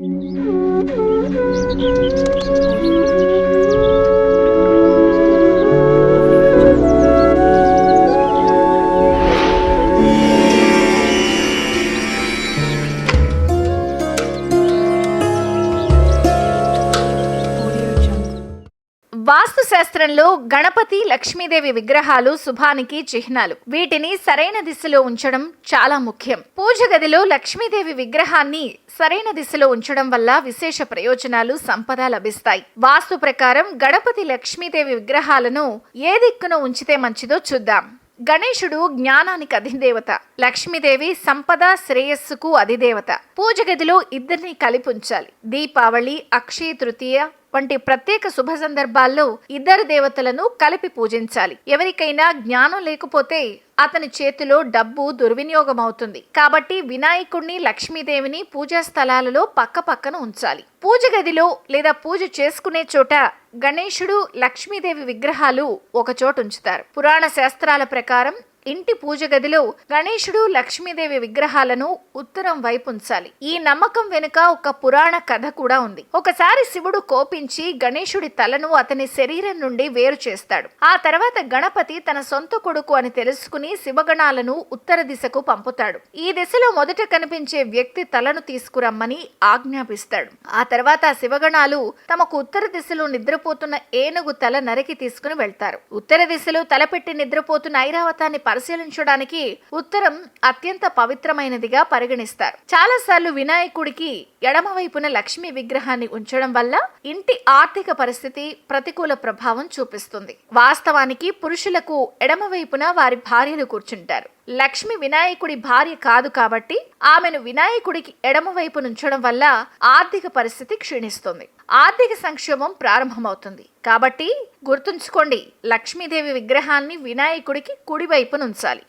うん。వాస్తు శాస్త్రంలో గణపతి లక్ష్మీదేవి విగ్రహాలు శుభానికి చిహ్నాలు. వీటిని సరైన దిశలో ఉంచడం చాలా ముఖ్యం. పూజ గదిలో లక్ష్మీదేవి విగ్రహాన్ని సరైన దిశలో ఉంచడం వల్ల విశేష ప్రయోజనాలు సంపద లభిస్తాయి. వాస్తు ప్రకారం గణపతి లక్ష్మీదేవి విగ్రహాలను ఏ దిక్కున ఉంచితే మంచిదో చూద్దాం. గణేశుడు జ్ఞానానికి అధిదేవత లక్ష్మీదేవి సంపద శ్రేయస్సుకు అధిదేవత. పూజ గదిలో ఇద్దరిని కలిపి ఉంచాలి. దీపావళి అక్షయ తృతీయ వంటి ప్రత్యేక శుభ సందర్భాల్లో ఇద్దరు దేవతలను కలిపి పూజించాలి. ఎవరికైనా జ్ఞానం లేకపోతే అతని చేతిలో డబ్బు దుర్వినియోగం అవుతుంది కాబట్టి వినాయకుడిని లక్ష్మీదేవిని పూజా స్థలాలలో పక్క పక్కన ఉంచాలి. పూజ గదిలో లేదా పూజ చేసుకునే చోట గణేశుడు లక్ష్మీదేవి విగ్రహాలు ఒక ఉంచుతారు. పురాణ శాస్త్రాల ప్రకారం ఇంటి పూజ గదిలో గణేశుడు లక్ష్మీదేవి విగ్రహాలను ఉత్తరం వైపు ఉంచాలి. ఈ నమ్మకం వెనుక ఒక పురాణ కథ కూడా ఉంది. ఒకసారి శివుడు కోపించి గణేశుడి తలను అతని శరీరం నుండి వేరు చేస్తాడు. ఆ తర్వాత గణపతి తన సొంత కొడుకు అని తెలుసుకుని శివగణాలను ఉత్తర దిశకు పంపుతాడు. ఈ దిశలో మొదట కనిపించే వ్యక్తి తలను తీసుకురమ్మని ఆజ్ఞాపిస్తాడు. ఆ తర్వాత ఆ శివగణాలు తమకు ఉత్తర దిశలో నిద్రపోతున్న ఏనుగు తల నరికి తీసుకుని వెళ్తారు. ఉత్తర దిశలో తలపెట్టి నిద్రపోతున్న ఐరావతాన్ని పరిశీలించడానికి ఉత్తరం అత్యంత పవిత్రమైనదిగా పరిగణిస్తారు. చాలాసార్లు వినాయకుడికి ఎడమ వైపున లక్ష్మీ విగ్రహాన్ని ఉంచడం వల్ల ఇంటి ఆర్థిక పరిస్థితి ప్రతికూల ప్రభావం చూపిస్తుంది. వాస్తవానికి పురుషులకు ఎడమ వైపున వారి భార్యలు కూర్చుంటారు. లక్ష్మి వినాయకుడి భార్య కాదు కాబట్టి ఆమెను వినాయకుడికి ఎడమవైపు నుంచడం వల్ల ఆర్థిక పరిస్థితి క్షీణిస్తుంది. ఆర్థిక సంక్షోభం ప్రారంభమవుతుంది. కాబట్టి గుర్తుంచుకోండి లక్ష్మీదేవి విగ్రహాన్ని వినాయకుడికి కుడివైపు నుంచాలి ఉంచాలి